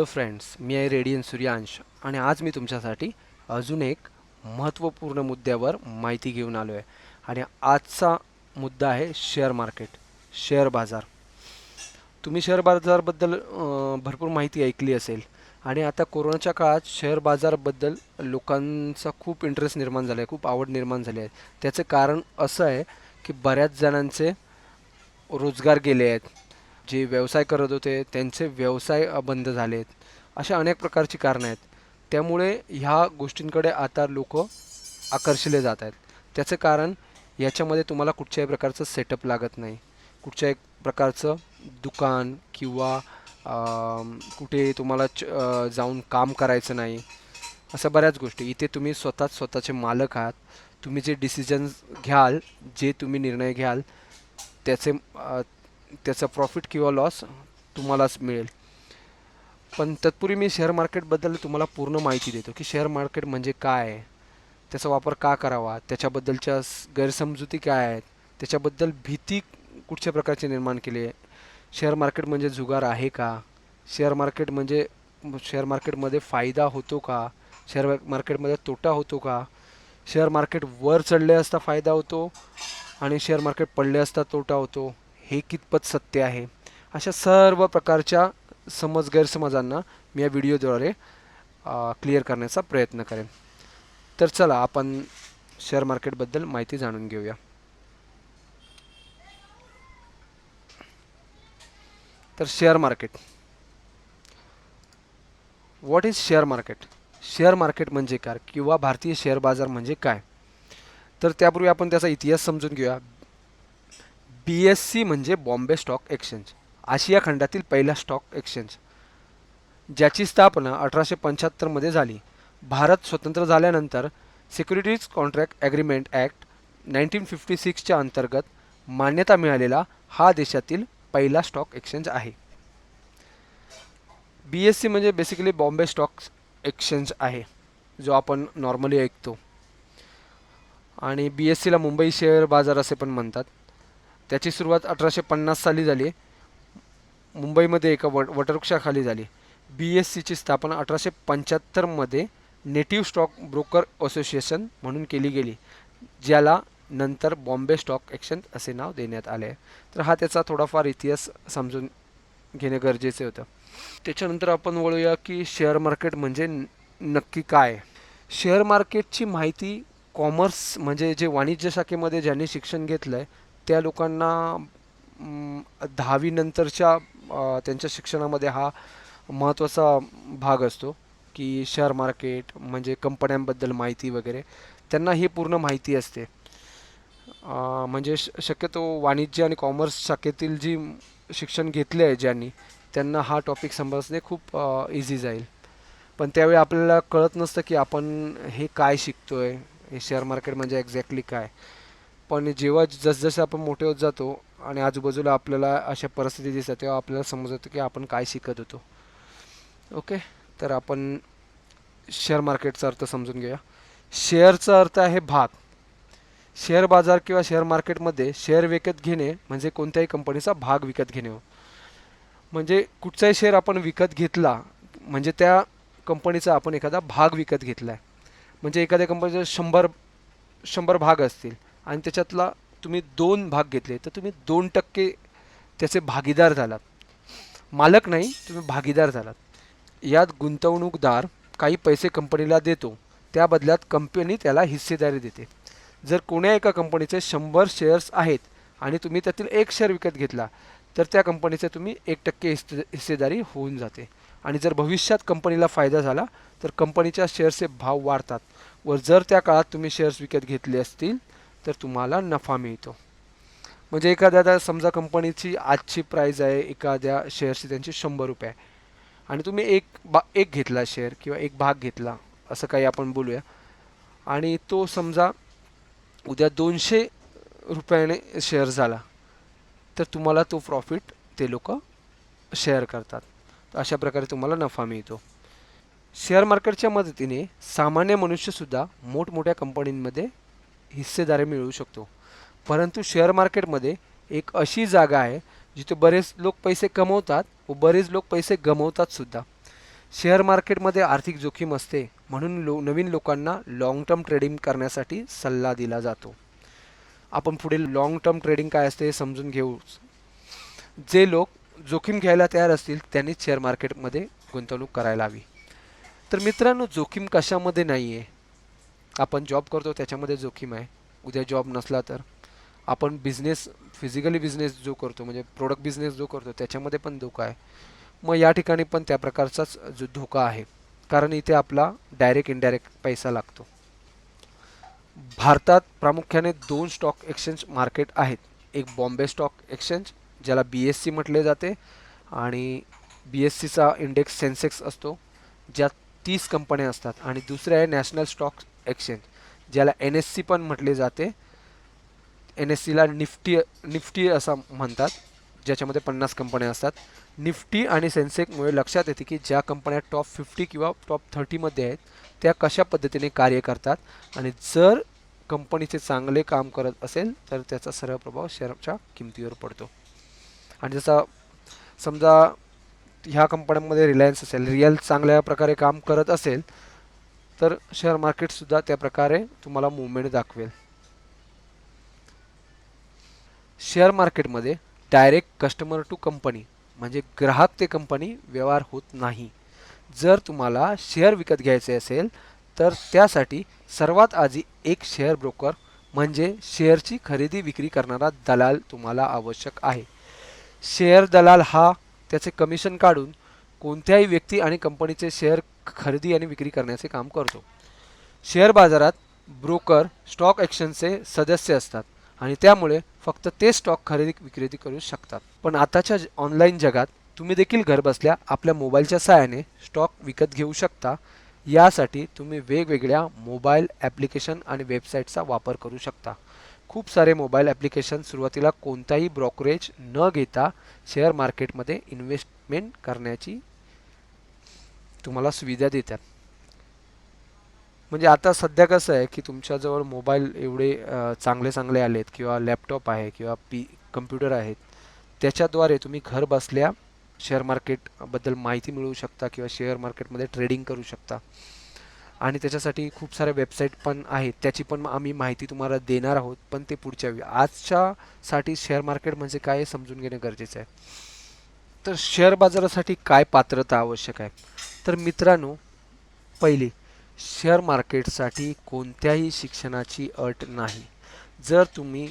Hello friends मी आहे radian Suryansh आणि आज मी तुमच्यासाठी अजून एक महत्त्वपूर्ण मुद्द्यावर माहिती घेऊन आलो आहे. आणि आजचा मुद्दा आहे शेअर मार्केट शेअर बाजार. तुम्ही शेअर बाजारबद्दल भरपूर माहिती ऐकली असेल. आणि आता कोरोनाच्या काळात शेअर बाजारबद्दल लोकांचा खूप इंटरेस्ट निर्माण झाला आहे खूप आवड निर्माण झाली आहे. त्याचं कारण असं आहे की बऱ्याच जणांचे रोजगार गेले आहेत. जे व्यवसाय करत होते त्यांचे व्यवसाय बंद झालेत. अशा अनेक प्रकारची कारणं आहेत. त्यामुळे ह्या गोष्टींकडे आता लोक आकर्षिले जात आहेत. त्याचं कारण याच्यामध्ये तुम्हाला कुठच्याही प्रकारचं सेटअप लागत नाही. कुठच्याही प्रकारचं दुकान किंवा कुठे तुम्हाला च- जाऊन काम करायचं नाही. अशा बऱ्याच गोष्टी. इथे तुम्ही स्वतःच स्वतःचे मालक आहात. तुम्ही जे डिसिजन्स घ्याल जे तुम्ही निर्णय घ्याल त्याचे त्याचा प्रॉफिट किंवा लॉस तुम्हालाच मिळेल. पण तत्पूर्वी मी शेअर मार्केटबद्दल तुम्हाला पूर्ण माहिती देतो की शेअर मार्केट म्हणजे काय? आहे त्याचा वापर का करावा? त्याच्याबद्दलच्या गैरसमजुती काय आहेत? त्याच्याबद्दल भीती कुठच्या प्रकारची निर्माण केली आहे? शेअर मार्केट म्हणजे जुगार आहे का? शेअर मार्केट म्हणजे शेअर मार्केटमध्ये फायदा होतो का? शेअर मार्केटमध्ये तोटा होतो का? शेअर मार्केट वर चढले असता फायदा होतो आणि शेअर मार्केट पडले असता तोटा होतो. हे कितपत सत्य आहे? अशा सर्व प्रकारच्या समज गैरसमजांना मी या व्हिडिओद्वारे क्लिअर करण्याचा प्रयत्न करेन. तर चला आपण शेअर मार्केटबद्दल माहिती जाणून घेऊया. तर share market. What is share market? Share market म्हणजे काय? किंवा भारतीय शेअर बाजार म्हणजे काय? तर त्यापूर्वी आपण त्याचा इतिहास समजून घेऊया. बी एस सी म्हणजे बॉम्बे स्टॉक एक्सचेंज आशिया खंडातील पहिला स्टॉक एक्सचेंज ज्याची स्थापना अठराशे पंच्याहत्तरमध्ये झाली. भारत स्वतंत्र झाल्यानंतर securities contract agreement act nineteen fifty सिक्सच्या अंतर्गत मान्यता मिळालेला हा देशातील पहिला स्टॉक एक्सचेंज आहे. बी एस सी म्हणजे बेसिकली बॉम्बे स्टॉक एक्सचेंज आहे जो आपण नॉर्मली ऐकतो. आणि बी एस सीला मुंबई शेअर बाजार असे पण म्हणतात. त्याची सुरुवात अठराशे पन्नास साली झाली. मुंबईमध्ये एका वट वटवृक्षाखाली झाली. बी एस सीची स्थापना अठराशे पंच्याहत्तरमध्ये नेटिव्ह स्टॉक ब्रोकर असोसिएशन म्हणून केली गेली ज्याला नंतर बॉम्बे स्टॉक एक्सचेंज असे नाव देण्यात आले. आहे तर हा त्याचा थोडाफार इतिहास समजून घेणे गरजेचे होतं. त्याच्यानंतर आपण वळूया की शेअर मार्केट म्हणजे नक्की काय? शेअर मार्केटची माहिती कॉमर्स म्हणजे जे वाणिज्य शाखेमध्ये ज्यांनी शिक्षण घेतलं आहे त्या लोकांना दहावीनंतरच्या त्यांच्या शिक्षणामध्ये हा महत्त्वाचा भाग असतो की शेअर मार्केट म्हणजे कंपन्यांबद्दल माहिती वगैरे. त्यांना ही पूर्ण माहिती असते. म्हणजे श शक्यतो वाणिज्य आणि कॉमर्स शाखेतील जी शिक्षण घेतले आहे ज्यांनी त्यांना हा टॉपिक समजणे खूप इझी जाईल. पण त्यावेळी आपल्याला कळत नसतं की आपण हे काय शिकतो आहे हे शेअर मार्केट म्हणजे एक्झॅक्टली काय. पण जेव्हा जसजसे आपण मोठे होत जातो आणि आजूबाजूला आपल्याला अशा परिस्थिती दिसतात तेव्हा आपल्याला समजत होतं की आपण काय शिकत होतो. ओके? तर आपण शेअर मार्केटचा अर्थ समजून घेऊया. शेअरचा अर्थ आहे भाग. शेअर बाजार किंवा शेअर मार्केटमध्ये शेअर विकत घेणे म्हणजे कोणत्याही कंपनीचा भाग विकत घेणे हो. म्हणजे कुठचाही शेअर आपण विकत घेतला म्हणजे त्या कंपनीचा आपण एखादा भाग विकत घेतला आहे म्हणजे एखाद्या कंपनीचे शंभर शंभर भाग असतील. आणि त्याच्यातला तुम्ही दोन भाग घेतले तर तुम्ही दोन टक्के त्याचे भागीदार झालात. मालक नाही तुम्ही भागीदार झालात. यात गुंतवणूकदार काही पैसे कंपनीला देतो त्या बदल्यात कंपनी त्याला हिस्सेदारी देते. जर कोण्या एका कंपनीचे शंभर शेअर्स आहेत आणि तुम्ही त्यातील एक शेअर विकत घेतला तर त्या कंपनीचे तुम्ही एक टक्के हिस्से हिस्सेदारी होऊन जाते. आणि जर भविष्यात कंपनीला फायदा झाला तर कंपनीच्या शेअर्सचे भाव वाढतात. व जर त्या काळात तुम्ही शेअर्स विकत घेतले असतील तर तुम्हाला नफा मिळतो. म्हणजे एखाद्या आता समजा कंपनीची आजची प्राईज आहे एखाद्या शेअरची त्यांची शंभर रुपये. आहे आणि तुम्ही एक बा एक घेतला शेअर किंवा एक भाग घेतला असं काही आपण बोलूया. आणि तो समजा उद्या दोनशे रुपयाने शेअर झाला तर तुम्हाला तो प्रॉफिट ते लोक शेअर करतात. तर अशा प्रकारे तुम्हाला नफा मिळतो. शेअर मार्केटच्या मदतीने सामान्य मनुष्यसुद्धा मोठमोठ्या कंपनींमध्ये हिस्सेदारी मिळवू शकतो. परंतु शेअर मार्केटमध्ये एक अशी जागा आहे जिथे बरेच लोक पैसे कमवतात व बरेच लोक पैसे गमवतात सुद्धा. शेअर मार्केटमध्ये आर्थिक जोखीम असते म्हणून लो नवीन लोकांना लाँग टर्म ट्रेडिंग करण्यासाठी सल्ला दिला जातो. आपण पुढे लाँग टर्म ट्रेडिंग काय असते हे समजून घेऊ. जे लोक जोखीम घ्यायला तयार असतील त्यांनीच शेअर मार्केटमध्ये गुंतवणूक करायला हवी. तर मित्रांनो जोखीम कशामध्ये नाही आहे आपण जॉब करतो त्याच्यामध्ये जोखीम आहे. उद्या जॉब नसला तर. आपण बिझनेस फिजिकली बिझनेस जो करतो म्हणजे प्रोडक्ट बिझनेस जो करतो त्याच्यामध्ये पण धोका आहे. मग या ठिकाणी पण त्या प्रकारचाच जो धोका आहे. कारण इथे आपला डायरेक्ट इनडायरेक्ट पैसा लागतो. भारतात प्रामुख्याने दोन स्टॉक एक्सचेंज मार्केट आहेत. एक बॉम्बे स्टॉक एक्सचेंज ज्याला बी एस सी म्हटले जाते आणि बी एस सीचा इंडेक्स सेन्सेक्स असतो ज्यात तीस कंपन्या असतात. आणि दुसरे आहे नॅशनल स्टॉक एक्सचेंज ज्याला एन एस सी पण म्हटले जाते. एन एस सीला निफ्टी निफ्टी असं म्हणतात ज्याच्यामध्ये पन्नास कंपन्या असतात. निफ्टी आणि सेन्सेकमुळे लक्षात येते की ज्या कंपन्या टॉप फिफ्टी किंवा टॉप थर्टीमध्ये आहेत त्या कशा पद्धतीने कार्य करतात. आणि जर कंपनीचे चांगले काम करत असेल तर त्याचा सर्व प्रभाव शेअरच्या किमतीवर पडतो. आणि जसा समजा ह्या कंपन्यांमध्ये रिलायन्स असेल रियल चांगल्या प्रकारे काम करत असेल तर शेअर मार्केटसुद्धा त्या प्रकारे तुम्हाला मुवमेंट दाखवेल. शेअर मार्केटमध्ये डायरेक्ट कस्टमर टू कंपनी म्हणजे ग्राहक ते कंपनी व्यवहार होत नाही. जर तुम्हाला शेअर विकत घ्यायचे असेल तर त्यासाठी सर्वात आधी एक शेअर ब्रोकर म्हणजे शेअरची खरेदी विक्री करणारा दलाल तुम्हाला आवश्यक आहे. शेअर दलाल हा त्याचे कमिशन काढून कोणत्याही व्यक्ती आणि कंपनीचे शेअर खरेदी आणि विक्री करण्याचे काम करतो. शेअर बाजारात ब्रोकर स्टॉक एक्सचेंजचे सदस्य असतात आणि त्यामुळे फक्त ते स्टॉक खरेदी विक्रेती करू शकतात. पण आताच्या ऑनलाईन जगात तुम्ही देखील घरबसल्या आपल्या मोबाईलच्या सहाय्याने स्टॉक विकत घेऊ शकता. यासाठी तुम्ही वेगवेगळ्या मोबाईल ॲप्लिकेशन आणि वेबसाईटचा वापर करू शकता. खूप सारे मोबाईल ॲप्लिकेशन सुरुवातीला कोणताही ब्रोकरेज न घेता शेअर मार्केटमध्ये इन्व्हेस्टमेंट करण्याची तुम्हाला सुविधा देतात. म्हणजे आता सध्या कसं आहे की तुमच्याजवळ मोबाईल एवढे चांगले चांगले आलेत किंवा लॅपटॉप आहे किंवा पी कम्प्युटर आहेत. त्याच्याद्वारे तुम्ही घर बसल्या शेअर मार्केटबद्दल माहिती मिळवू शकता किंवा शेअर मार्केटमध्ये ट्रेडिंग करू शकता. आणि त्याच्यासाठी खूप साऱ्या वेबसाईट पण आहेत. त्याची पण आम्ही माहिती तुम्हाला देणार आहोत पण ते पुढच्या वेळी. आजच्यासाठी शेअर मार्केट म्हणजे काय समजून घेणे गरजेचं आहे. तर शेअर बाजारासाठी काय पात्रता आवश्यक आहे? तर मित्रांनो पहिली शेअर मार्केटसाठी कोणत्याही शिक्षणाची अट नाही. जर तुम्ही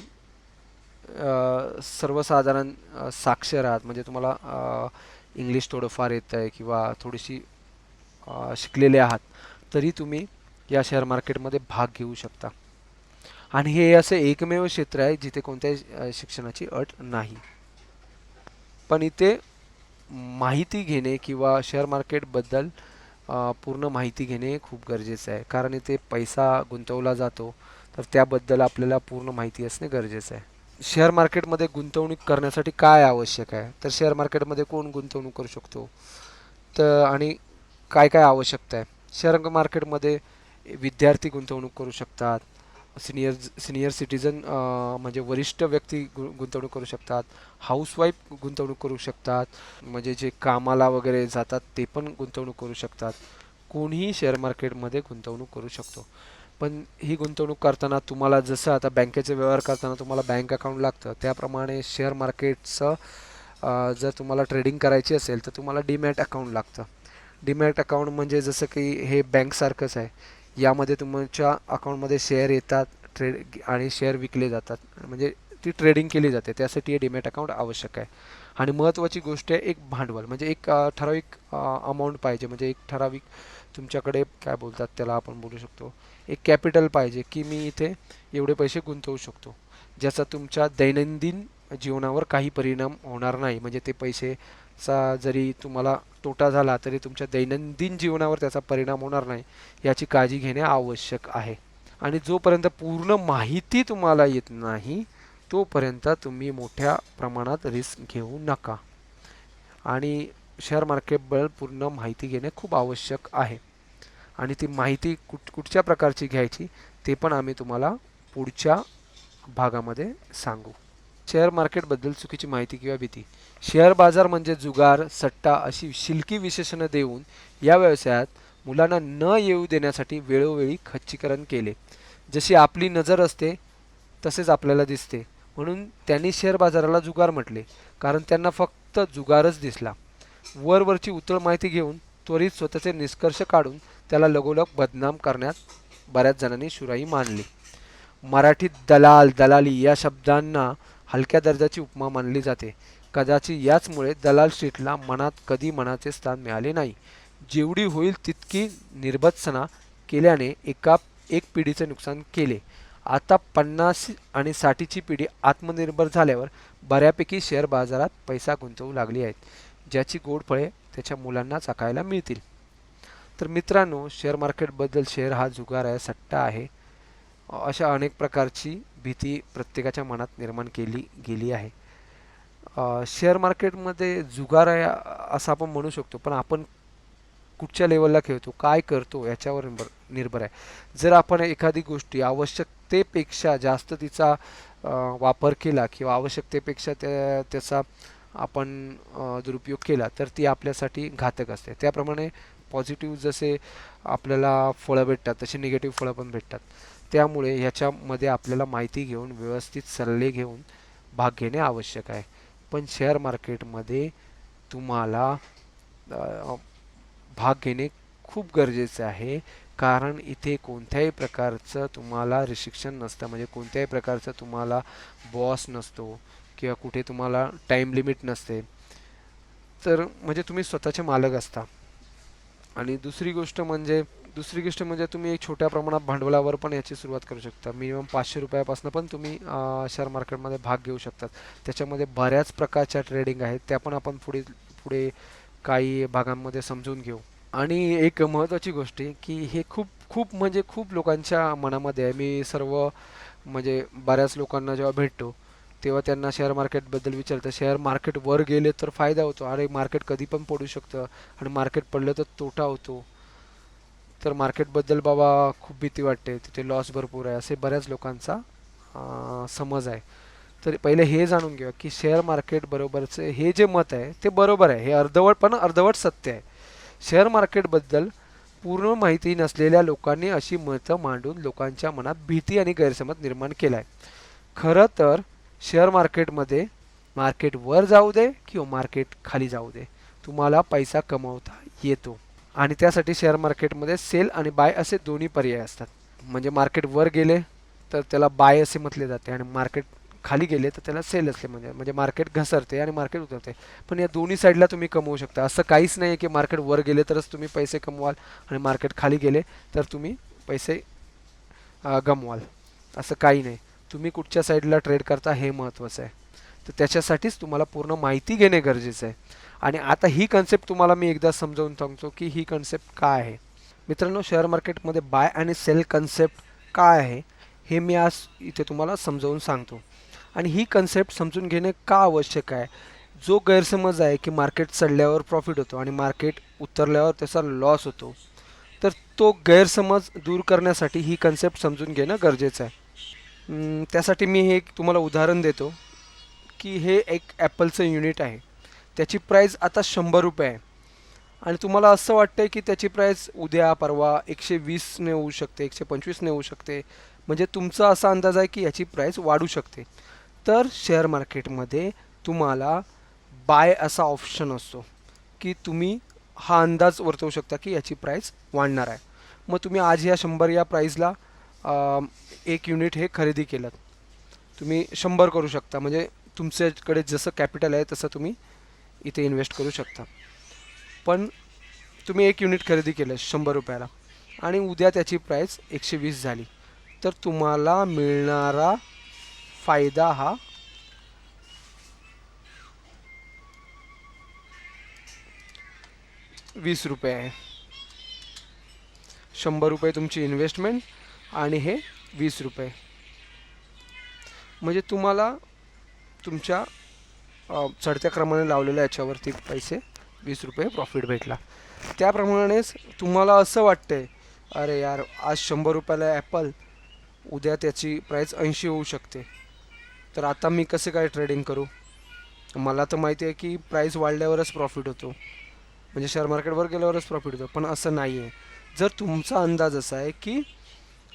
सर्वसाधारण साक्षर आहात म्हणजे तुम्हाला इंग्लिश थोडंफार येतं आहे किंवा थोडीशी शिकलेले आहात तरी तुम्ही या शेअर मार्केटमध्ये भाग घेऊ शकता. आणि हे असं एकमेव क्षेत्र आहे जिथे कोणत्याही शिक्षणाची अट नाही. पण इथे माहिती घेणे किंवा शेअर मार्केटबद्दल पूर्ण माहिती घेणे खूप गरजेचं आहे. कारण इथे पैसा गुंतवला जातो तर त्याबद्दल आपल्याला पूर्ण माहिती असणे गरजेचं आहे. शेअर मार्केटमध्ये गुंतवणूक करण्यासाठी काय आवश्यक आहे? तर शेअर मार्केटमध्ये कोण गुंतवणूक करू शकतो? तर आणि काय काय आवश्यकता आहे? शेअर मार्केटमध्ये विद्यार्थी गुंतवणूक करू शकतात सिनियर सिनियर सिटीजन म्हणजे वरिष्ठ व्यक्ती गु गुंतवणूक करू शकतात हाऊसवाईफ गुंतवणूक करू शकतात म्हणजे जे कामाला वगैरे जातात ते पण गुंतवणूक करू शकतात. कोणीही शेअर मार्केटमध्ये गुंतवणूक करू शकतो. पण ही गुंतवणूक करताना तुम्हाला जसं आता बँकेचे व्यवहार करताना तुम्हाला बँक अकाउंट लागतं त्याप्रमाणे शेअर मार्केटचं जर तुम्हाला ट्रेडिंग करायची असेल तर तुम्हाला डीमॅट अकाउंट लागतं. डीमॅट अकाउंट म्हणजे जसं की हे बँकसारखंच आहे. यामध्ये तुमच्या अकाउंटमध्ये शेअर येतात ट्रेड आणि शेअर विकले जातात. म्हणजे ती ट्रेडिंग केली जाते. त्यासाठी हे डीमॅट अकाउंट आवश्यक आहे. आणि महत्त्वाची गोष्ट आहे एक भांडवल. म्हणजे एक ठराविक अमाऊंट पाहिजे. म्हणजे एक ठराविक तुमच्याकडे काय बोलतात त्याला आपण बोलू शकतो. एक कॅपिटल पाहिजे की मी इथे एवढे पैसे गुंतवू शकतो. ज्याचा तुमच्या दैनंदिन जीवनावर काही परिणाम होणार नाही. म्हणजे ते पैसे चा जरी तुम्हाला तोटा झाला तरी तुमच्या दैनंदिन जीवनावर त्याचा परिणाम होणार नाही याची काळजी घेणे आवश्यक आहे. आणि जोपर्यंत पूर्ण माहिती तुम्हाला येत नाही तोपर्यंत तुम्ही मोठ्या प्रमाणात रिस्क घेऊ नका. आणि शेअर मार्केटबद्दल पूर्ण माहिती घेणे खूप आवश्यक आहे. आणि ती माहिती कुठ कुठच्या प्रकारची घ्यायची ते पण आम्ही तुम्हाला पुढच्या भागामध्ये सांगू. शेअर मार्केटबद्दल चुकीची माहिती किंवा भीती. शेअर बाजार म्हणजे जुगार सट्टा अशी शिलकी विशेषणं देऊन या व्यवसायात मुलांना न येऊ देण्यासाठी वेळोवेळी खच्चीकरण केले. जशी आपली नजर असते तसेच आपल्याला दिसते. म्हणून त्यांनी शेअर बाजाराला जुगार म्हटले कारण त्यांना फक्त जुगारच दिसला. वरवरची उतळ माहिती घेऊन त्वरित स्वतःचे निष्कर्ष काढून त्याला लगोलग बदनाम करण्यात बऱ्याच जणांनी शुराई मानली. मराठीत दलाल दलाली या शब्दांना हलक्या दर्जाची उपमा मानली जाते. कदाचित याचमुळे दलाल स्ट्रीटला मनात कधी मनाचे स्थान मिळाले नाही. जेवढी होईल तितकी निर्भत्सना केल्याने एका एक पिढीचे नुकसान केले. आता पन्नास आणि साठीची पिढी आत्मनिर्भर झाल्यावर बऱ्यापैकी शेअर बाजारात पैसा गुंतवू लागली आहेत ज्याची गोड फळे त्याच्या मुलांना चाकायला मिळतील. तर मित्रांनो शेअर मार्केटबद्दल शेअर हा जुगार आहे सट्टा आहे. अशा अनेक प्रकारची भीती प्रत्येकाच्या मनात निर्माण केली गेली आहे. शेअर मार्केटमध्ये जुगार आहे असं आपण म्हणू शकतो पण आपण कुठच्या लेवलला खेळतो काय करतो याच्यावर निर्भर निर्भर आहे. जर आपण एखादी गोष्टी आवश्यकतेपेक्षा जास्त तिचा वापर केला किंवा आवश्यकतेपेक्षा त्या त्याचा आपण दुरुपयोग केला तर ती आपल्यासाठी घातक असते. त्याप्रमाणे पॉझिटिव्ह जसे आपल्याला फळं भेटतात तसे निगेटिव्ह फळं पण भेटतात. त्यामुळे ह्याच्यामध्ये आपल्याला माहिती घेऊन व्यवस्थित सल्ले घेऊन भाग घेणे आवश्यक आहे. पण शेअर मार्केटमध्ये तुम्हाला भाग घेणे खूप गरजेचं आहे. कारण इथे कोणत्याही प्रकारचं तुम्हाला रिस्ट्रिक्शन नसतं. म्हणजे कोणत्याही प्रकारचं तुम्हाला बॉस नसतो किंवा कुठे तुम्हाला टाईम लिमिट नसते. तर म्हणजे तुम्ही स्वतःचे मालक असता. आणि दुसरी गोष्ट म्हणजे दुसरी गोष्ट म्हणजे तुम्ही एक छोट्या प्रमाणात भांडवलावर पण याची सुरुवात करू शकता. मिनिमम पाचशे रुपयापासून पण तुम्ही शेअर मार्केटमध्ये भाग घेऊ शकतात. त्याच्यामध्ये बऱ्याच प्रकारच्या ट्रेडिंग आहेत. त्या पण आपण पुढे पुढे काही भागांमध्ये समजून घेऊ. आणि एक महत्त्वाची गोष्ट आहे की हे खूप खूप म्हणजे खूप लोकांच्या मनामध्ये आहे. मी सर्व म्हणजे बऱ्याच लोकांना जेव्हा भेटतो तेव्हा त्यांना शेअर मार्केटबद्दल विचारतं. शेअर मार्केट वर गेले तर फायदा होतो. अरे मार्केट कधी पण पडू शकतं. आणि मार्केट पडलं तर तोटा होतो. तर मार्केटबद्दल बाबा खूप भीती वाटते. तिथे लॉस भरपूर आहे. असे बऱ्याच लोकांचा समज आहे. तर पहिले हे जाणून घेऊया की शेअर मार्केट बरोबरचे हे जे मत आहे ते बरोबर आहे. हे अर्धवट पण अर्धवट सत्य आहे. शेअर मार्केटबद्दल पूर्ण माहिती नसलेल्या लोकांनी अशी मतं मांडून लोकांच्या मनात भीती आणि गैरसमज निर्माण केला आहे खरं तर शेअर मार्केटमध्ये मार्केट वर जाऊ दे किंवा मार्केट खाली जाऊ दे. तुम्हाला पैसा कमवता येतो. आणि त्यासाठी शेअर मार्केटमध्ये सेल आणि बाय असे दोन्ही पर्याय असतात. म्हणजे मार्केट वर गेले तर त्याला बाय असे म्हटले जाते आणि मार्केट खाली गेले तर त्याला सेल असले म्हणजे म्हणजे मार्केट घसरते आणि मार्केट उतरते. पण या दोन्ही साईडला तुम्ही कमवू शकता. असं काहीच नाही आहे की मार्केट वर गेले तरच तुम्ही पैसे कमवाल आणि मार्केट खाली गेले तर तुम्ही पैसे गमवाल. असं काही नाही. तुम्ही कुठच्या साईडला ट्रेड करता हे महत्त्वाचं आहे. तर त्याच्यासाठीच तुम्हाला पूर्ण माहिती घेणे गरजेचं आहे. आणि आता ही कन्सेप्ट तुम्हाला मी एकदा समजावून सांगतो की ही कन्सेप्ट काय आहे. मित्रांनो शेअर मार्केटमध्ये बाय आणि सेल कन्सेप्ट काय आहे हे मी आज इथे तुम्हाला समजावून सांगतो. आणि ही कन्सेप्ट समजून घेणे का आवश्यक आहे? जो गैरसमज आहे की मार्केट चढल्यावर प्रॉफिट होतो आणि मार्केट उतरल्यावर त्याचा लॉस होतो तर तो गैरसमज दूर करण्यासाठी ही कन्सेप्ट समजून घेणं गरजेचं आहे. त्यासाठी मी हे एक तुम्हाला उदाहरण देतो की हे एक ॲपलचं युनिट आहे. त्याची प्राईस आता शंभर रुपये आहे. आणि तुम्हाला असं वाटतं की त्याची प्राईस उद्या परवा एकशे वीसने होऊ शकते एकशे पंचवीसने होऊ शकते. म्हणजे तुमचा असा अंदाज आहे की याची प्राईस वाढू शकते. तर शेअर मार्केटमध्ये तुम्हाला बाय असा ऑप्शन असतो की तुम्ही हा अंदाज वर्तवू शकता की याची प्राईस वाढणार आहे. मग तुम्ही आज या शंभर या प्राईजला एक युनिट हे खरेदी केलं. तुम्ही शंभर करू शकता. म्हणजे तुमच्याकडे जसं कॅपिटल आहे तसं तुम्ही इथे इन्व्हेस्ट करू शकता. पण तुम्ही एक युनिट खरेदी केलं शंभर रुपयाला. आणि उद्या त्याची प्राईस एकशे वीस झाली. तर तुम्हाला मिळणारा फायदा हा वीस रुपये आहे. शंभर रुपये तुमची इन्व्हेस्टमेंट आणि हे वीस रुपये. म्हणजे तुम्हाला तुमच्या चढत्या क्रमाने लावलेल्या याच्यावरती पैसे वीस रुपये प्रॉफिट भेटला. त्याप्रमाणेच तुम्हाला असं वाटतंय अरे यार आज शंभर रुपयाला ॲपल उद्या त्याची प्राईस ऐंशी होऊ शकते. तर आता मी कसे काय ट्रेडिंग करू? मला तर माहिती आहे की प्राईस वाढल्यावरच प्रॉफिट होतो. म्हणजे शेअर मार्केटवर गेल्यावरच प्रॉफिट होतो पण असं नाही आहे जर तुमचा अंदाज असा आहे की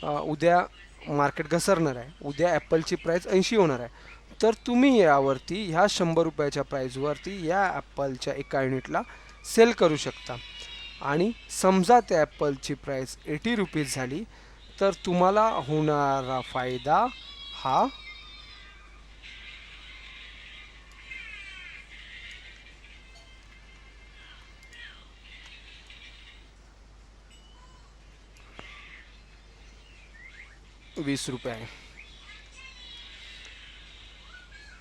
उद्या मार्केट घसरणार आहे उद्या ॲपलची प्राईस ऐंशी होणार आहे तर तुम्ही यावरती ह्या शंभर रुपयाच्या प्राईजवरती या ॲपलच्या एका युनिटला सेल करू शकता. आणि समजा त्या ॲपलची प्राईस एटी रुपीज झाली तर तुम्हाला होणारा फायदा हा वीस रुपये आहे.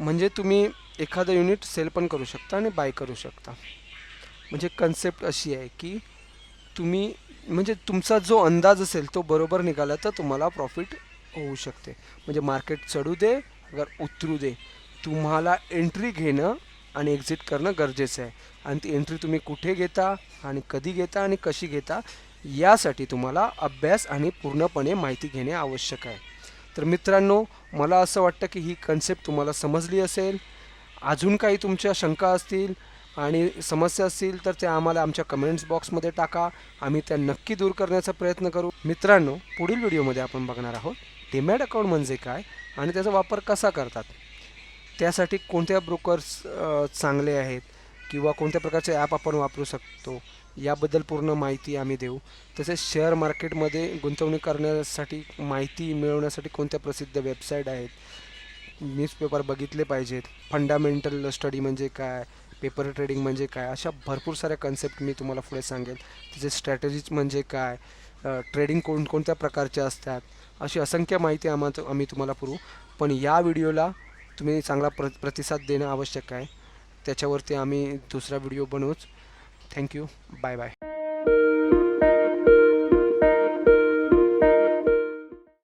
म्हणजे तुम्ही एखादं युनिट सेल पण करू शकता आणि बाय करू शकता. म्हणजे कन्सेप्ट अशी आहे की तुम्ही म्हणजे तुमचा जो अंदाज असेल तो बरोबर निघाला तर तुम्हाला प्रॉफिट होऊ शकते. म्हणजे मार्केट चढू दे अगर उतरू दे. तुम्हाला एंट्री घेणं आणि एक्झिट करणं गरजेचं आहे. आणि ती एंट्री तुम्ही कुठे घेता आणि कधी घेता आणि कशी घेता यासाठी तुम्हाला अभ्यास आणि पूर्णपणे माहिती घेणे आवश्यक आहे. तर मित्रांनो मला असं वाटतं की ही कन्सेप्ट तुम्हाला समजली असेल. अजून काही तुमच्या शंका असतील आणि समस्या असतील तर त्या आम्हाला आमच्या कमेंट्स बॉक्समध्ये टाका. आम्ही त्या नक्की दूर करण्याचा प्रयत्न करू. मित्रांनो पुढील व्हिडिओमध्ये आपण बघणार आहोत डिमॅट अकाउंट म्हणजे काय आणि त्याचा वापर कसा करतात. त्यासाठी कोणत्या ब्रोकर्स चांगले आहेत किंवा कोणत्या प्रकारचे ॲप आपण वापरू शकतो. याबद्दल पूर्ण माहिती आम्ही देऊ. तसेच शेअर मार्केटमध्ये गुंतवणूक करण्यासाठी माहिती मिळवण्यासाठी कोणत्या प्रसिद्ध वेबसाईट आहेत? न्यूजपेपर बघितले पाहिजेत. फंडामेंटल स्टडी म्हणजे काय? पेपर ट्रेडिंग म्हणजे काय? अशा भरपूर साऱ्या कन्सेप्ट मी तुम्हाला पुढे सांगेल. त्याचे स्ट्रॅटेजीज म्हणजे काय? ट्रेडिंग कोणकोणत्या प्रकारचे असतात? अशी असंख्य माहिती आम्हा आम्ही तुम्हाला पुरवू. पण या व्हिडिओला तुम्ही चांगला प्र प्रतिसाद देणं आवश्यक आहे. त्याच्यावरती आम्ही दुसरा व्हिडिओ बनवूच. thank you. Bye bye